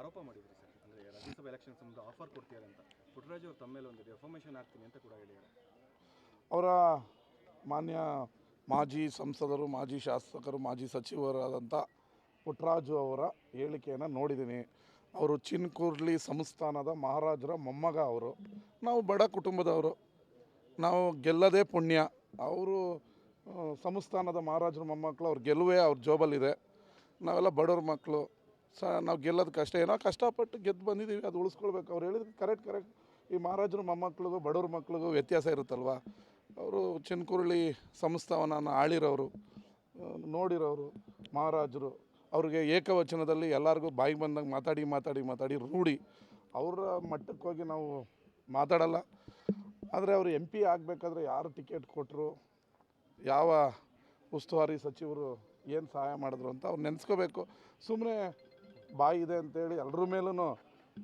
ಆರೋಪ ಮಾಡಿದ್ರು ಸರ್. ಅಂದರೆ ರಾಜ್ಯಸಭಾ ಎಲೆಕ್ಷನ್ ಸಂಬಂಧ ಆಫರ್ ಕೊಡ್ತೀರಾ ಅಂತ. ಪುಟ್ಟರಾಜು ಅವ್ರು ತಮ್ಮ ಮೇಲೆ ಒಂದು ಡೆಫಾರ್ಮೇಷನ್ ಆಗ್ತೀನಿ ಅಂತ ಕೂಡ ಹೇಳಿದ್ದಾರೆ. ಅವರ ಮಾನ್ಯ ಮಾಜಿ ಸಂಸದರು, ಮಾಜಿ ಶಾಸಕರು, ಮಾಜಿ ಸಚಿವರಾದಂಥ ಪುಟ್ಟರಾಜು ಅವರ ಹೇಳಿಕೆಯನ್ನು ನೋಡಿದ್ದೀನಿ. ಅವರು ಚಿನ್ಕುರ್ಲಿ ಸಂಸ್ಥಾನದ ಮಹಾರಾಜರ ಮೊಮ್ಮಗ ಅವರು. ನಾವು ಬಡ ಕುಟುಂಬದವರು. ನಾವು ಗೆಲ್ಲದೇ ಪುಣ್ಯ. ಅವರು ಸಂಸ್ಥಾನದ ಮಹಾರಾಜರ ಮೊಮ್ಮಕ್ಕಳು ಅವ್ರ ಗೆಲುವೇ ಅವ್ರ ಜೋಬಲ್ಲಿದೆ. ನಾವೆಲ್ಲ ಬಡವ್ರ ಮಕ್ಕಳು ಸ, ನಾವು ಗೆಲ್ಲೋದು ಕಷ್ಟ ಏನೋ ಕಷ್ಟಪಟ್ಟು ಗೆದ್ದು ಬಂದಿದ್ದೀವಿ ಅದು ಉಳಿಸ್ಕೊಳ್ಬೇಕು. ಅವ್ರು ಹೇಳಿದ್ರು ಕರೆಕ್ಟ್ ಕರೆಕ್ಟ್ ಈ ಮಹಾರಾಜರು ಮೊಮ್ಮಕ್ಳಿಗೂ, ಬಡವ್ರ ಮಕ್ಳಿಗೂ ವ್ಯತ್ಯಾಸ ಇರುತ್ತಲ್ವ? ಅವರು ಚಿನ್ಕುರುಳಿ ಸಂಸ್ಥಾನವನ್ನು ಆಳಿರೋರು ನೋಡಿರೋರು, ಮಹಾರಾಜರು. ಅವ್ರಿಗೆ ಏಕವಚನದಲ್ಲಿ ಎಲ್ಲರಿಗೂ ಬಾಯಿಗೆ ಬಂದಂಗೆ ಮಾತಾಡಿ ಮಾತಾಡಿ ಮಾತಾಡಿ ರೂಢಿ. ಅವರ ಮಟ್ಟಕ್ಕೆ ಹೋಗಿ ನಾವು ಮಾತಾಡಲ್ಲ. ಆದರೆ ಅವರು ಎಂ ಪಿ ಆಗಬೇಕಾದ್ರೆ ಯಾರು ಟಿಕೆಟ್ ಕೊಟ್ಟರು ಯಾವ ಉಸ್ತುವಾರಿ ಸಚಿವರು ಏನು ಸಹಾಯ ಮಾಡಿದ್ರು ಅಂತ ಅವ್ರು ನೆನೆಸ್ಕೋಬೇಕು. ಸುಮ್ಮನೆ ಬಾಯಿ ಇದೆ ಅಂತೇಳಿ ಎಲ್ಲರ ಮೇಲೂ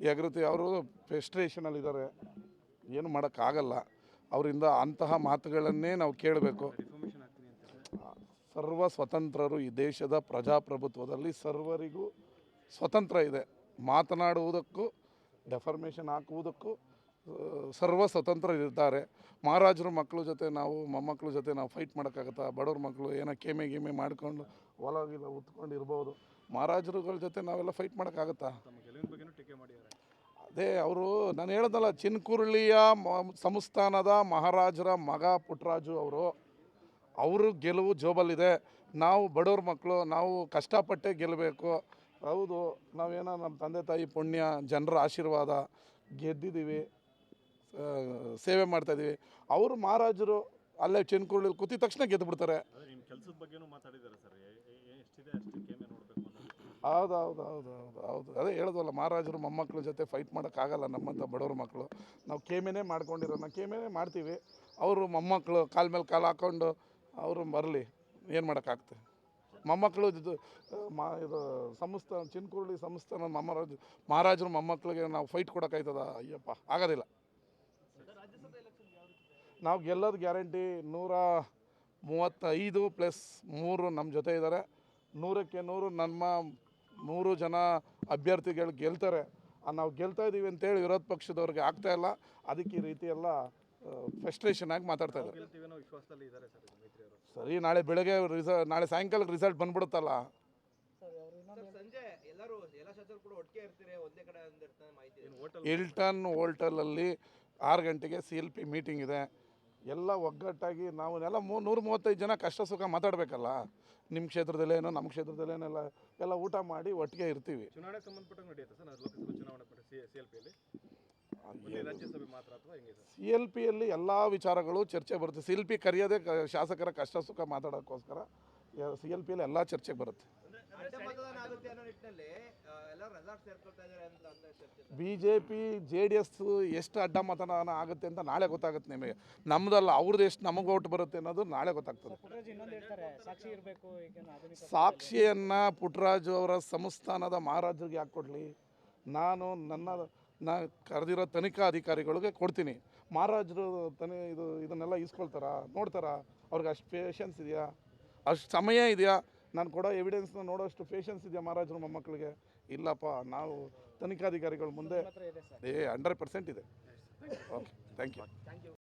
ಎಗರುತ್ತೆ ಅವರು ಫ್ರಸ್ಟ್ರೇಷನಲ್ಲಿದ್ದಾರೆ ಏನು ಮಾಡೋಕ್ಕಾಗಲ್ಲ ಅವರಿಂದ ಅಂತಹ ಮಾತುಗಳನ್ನೇ ನಾವು ಕೇಳಬೇಕು. ಸರ್ವ ಸ್ವತಂತ್ರರು ಈ ದೇಶದ ಪ್ರಜಾಪ್ರಭುತ್ವದಲ್ಲಿ ಸರ್ವರಿಗೂ ಸ್ವತಂತ್ರ ಇದೆ. ಮಾತನಾಡುವುದಕ್ಕೂ ಡೆಫರ್ಮೇಷನ್ ಹಾಕುವುದಕ್ಕೂ ಸರ್ವ ಸ್ವತಂತ್ರರಿದ್ದಾರೆ ಮಹಾರಾಜರ ಮಕ್ಕಳ ಜೊತೆ ನಾವು, ಮೊಮ್ಮಕ್ಕಳ ಜೊತೆ ನಾವು ಫೈಟ್ ಮಾಡೋಕ್ಕಾಗತ್ತಾ? ಬಡವ್ರ ಮಕ್ಕಳು ಏನೋ ಕೇಮೆ ಗೀಮೆ ಮಾಡ್ಕೊಂಡು ಹೊಲ ಗಿಲ ಉತ್ಕೊಂಡು ಇರ್ಬೋದು. ಮಹಾರಾಜರುಗಳ ಜೊತೆ ನಾವೆಲ್ಲ ಫೈಟ್ ಮಾಡೋಕ್ಕಾಗತ್ತಾ? ಅದೇ ಅವರು ನಾನು ಹೇಳ್ದಲ್ಲ ಚಿನ್ಕುರುಳಿಯ ಸಂಸ್ಥಾನದ ಮಹಾರಾಜರ ಮಗ ಪುಟ್ರಾಜು ಅವರು. ಅವರು ಗೆಲುವು ಜೋಬಲ್ಲಿದೆ. ನಾವು ಬಡವ್ರ ಮಕ್ಕಳು, ನಾವು ಕಷ್ಟಪಟ್ಟೆ ಗೆಲ್ಲಬೇಕು ಹೌದು, ನಾವೇನೋ ನಮ್ಮ ತಂದೆ ತಾಯಿ ಪುಣ್ಯ, ಜನರ ಆಶೀರ್ವಾದ ಗೆದ್ದಿದ್ದೀವಿ. ಸೇವೆ ಮಾಡ್ತಾಯಿದ್ದೀವಿ ಅವರು ಮಹಾರಾಜರು ಅಲ್ಲೇ ಚಿನ್ಕುರುಳಿ ಕೂತಿದ ತಕ್ಷಣ ಗೆದ್ದು ಬಿಡ್ತಾರೆ. ಹೌದು ಹೌದು ಹೌದು ಹೌದು ಹೌದು. ಅದೇ ಹೇಳೋದಲ್ಲ ಮಹಾರಾಜರು ಮೊಮ್ಮಕ್ಕಳ ಜೊತೆ ಫೈಟ್ ಮಾಡೋಕ್ಕಾಗಲ್ಲ ನಮ್ಮಂಥ ಬಡವ್ರ ಮಕ್ಕಳು. ನಾವು ಕೇಮೆನೇ ಮಾಡ್ಕೊಂಡಿರೋ ನಾವು ಕೇಮೆನೇ ಮಾಡ್ತೀವಿ. ಅವರು ಮೊಮ್ಮಕ್ಕಳು ಕಾಲ ಮೇಲೆ ಕಾಲು ಹಾಕ್ಕೊಂಡು ಅವರು ಬರಲಿ. ಏನು ಮಾಡೋಕ್ಕಾಗ್ತದೆ ಮೊಮ್ಮಕ್ಕಳು ಇದು ಮಾ ಇದು ಸಂಸ್ಥಾನ ಚಿನ್ಕುರುಳಿ ಸಂಸ್ಥಾನ ಮಹಾರಾಜ ಮಹಾರಾಜರು ಮೊಮ್ಮಕ್ಕಳಿಗೆ ನಾವು ಫೈಟ್ ಕೊಡೋಕ್ಕಾಯ್ತದ? ಅಯ್ಯಪ್ಪ ಆಗೋದಿಲ್ಲ. ನಾವು ಗೆಲ್ಲೋದು ಗ್ಯಾರಂಟಿ ನೂರ ಮೂವತ್ತೈದು ಪ್ಲಸ್ ಮೂರು ನಮ್ಮ ಜೊತೆ ಇದ್ದಾರೆ. ನೂರಕ್ಕೆ ನೂರು ನಮ್ಮ ನೂರು ಜನ ಅಭ್ಯರ್ಥಿಗಳು ಗೆಲ್ತಾರೆ. ನಾವು ಗೆಲ್ತಾ ಇದ್ದೀವಿ ಅಂತೇಳಿ ವಿರೋಧ ಪಕ್ಷದವ್ರಿಗೆ ಆಗ್ತಾ ಇಲ್ಲ. ಅದಕ್ಕೆ ಈ ರೀತಿ ಎಲ್ಲ ಫ್ರಸ್ಟ್ರೇಷನ್ ಆಗಿ ಮಾತಾಡ್ತಾ ಇದ್ದಾರೆ. ಸರ್ ನಾಳೆ ಬೆಳಗ್ಗೆ ರಿಸ ನಾಳೆ ಸಾಯಂಕಾಲಕ್ಕೆ ರಿಸಲ್ಟ್ ಬಂದ್ಬಿಡುತ್ತಲ್ಲ. ಇಲ್ಟನ್ ಹೋಲ್ಟಲಲ್ಲಿ ಆರು ಗಂಟೆಗೆ ಸಿ ಎಲ್ ಪಿ ಮೀಟಿಂಗ್ ಇದೆ. ಎಲ್ಲ ಒಗ್ಗಟ್ಟಾಗಿ ನಾವು ಎಲ್ಲ ಮೂ ನೂರ ಮೂವತ್ತೈದು ಜನ ಕಷ್ಟ ಸುಖ ಮಾತಾಡಬೇಕಲ್ಲ? ನಿಮ್ಮ ಕ್ಷೇತ್ರದಲ್ಲೇನೋ ನಮ್ಮ ಕ್ಷೇತ್ರದಲ್ಲೇನೆಲ್ಲ ಎಲ್ಲ ಊಟ ಮಾಡಿ ಒಟ್ಟಿಗೆ ಇರ್ತೀವಿ. ಚುನಾವಣೆಗೆ ಸಂಬಂಧಪಟ್ಟಂಗೆ ನಡೆಯುತ್ತೆ ಸರ್? ಲೋಕಸಭಾ ಚುನಾವಣೆ ಸಿ ಎಲ್ ಪಿಯಲ್ಲಿ ಎಲ್ಲ ವಿಚಾರಗಳು ಚರ್ಚೆ ಬರುತ್ತೆ. ಸಿ ಎಲ್ ಪಿ ಕರೆಯೋದೇ ಶಾಸಕರ ಕಷ್ಟ ಸುಖ ಮಾತಾಡೋಕ್ಕೋಸ್ಕರ ಸಿ ಎಲ್ ಪಿಯಲ್ಲಿ ಎಲ್ಲ ಚರ್ಚೆಗೆ ಬರುತ್ತೆ. ಅಡ್ಡ ಮತದಾನ ಆಗುತ್ತೆ ಅನ್ನೋ ನಿಟ್ಟಿನಲ್ಲಿ ಆ, ಎಲ್ಲರೂ ರೆಸಾರ್ಟ್ ಇದ್ದಾರೆ ಅಂತ ಅಂತ ಚರ್ಚೆ sir. B J P J D S ಎಷ್ಟು ಅಡ್ಡ ಮತದಾನ ಆಗುತ್ತೆ ಅಂತ ನಾಳೆ ಗೊತ್ತಾಗುತ್ತೆ ನಿಮಗೆ. ನಮ್ಮದಲ್ಲ ಅವ್ರದ್ದು ಎಷ್ಟು ನಮಗೆ ಓಟ್ ಬರುತ್ತೆ ಅನ್ನೋದು ನಾಳೆ ಗೊತ್ತಾಗ್ತದೆ. ಸಾಕ್ಷಿಯನ್ನ ಇನ್ನೊಂದು ಹೇಳ್ತಾರೆ ಸಾಕ್ಷಿ ಇರಬೇಕು ಈಗಿನ ಆಧುನಿಕ ಸಾಕ್ಷಿಯನ್ನು ಪುಟ್ಟರಾಜು ಅವರ ಸಂಸ್ಥಾನದ ಮಹಾರಾಜರಿಗೆ ಯಾಕೆ ಕೊಡಲಿ ನಾನು ನನ್ನ ನಾ ಕರೆದಿರೋ ತನಿಖಾ ಅಧಿಕಾರಿಗಳಿಗೆ ಕೊಡ್ತೀನಿ. ಮಹಾರಾಜರು ತನಿ ಇದು ಇದನ್ನೆಲ್ಲ ಇಸ್ಕೊಳ್ತಾರಾ ನೋಡ್ತಾರಾ? ಅವ್ರಿಗೆ ಅಷ್ಟು ಪೇಷನ್ಸ್ ಇದೆಯಾ? ಅಷ್ಟು ಸಮಯ ಇದೆಯಾ? ನಾನು ಕೊಡೋ ಎವಿಡೆನ್ಸ್ನ ನೋಡೋಷ್ಟು ಪೇಷನ್ಸ್ ಇದೆಯಾ ಮಹಾರಾಜರು ಮೊಮ್ಮಕ್ಕಳಿಗೆ? ಇಲ್ಲಪ್ಪ ನಾವು ತನಿಖಾಧಿಕಾರಿಗಳ ಮುಂದೆ ಏ ಹಂಡ್ರೆಡ್ ಪರ್ಸೆಂಟ್ ಇದೆ. Okay thank you thank you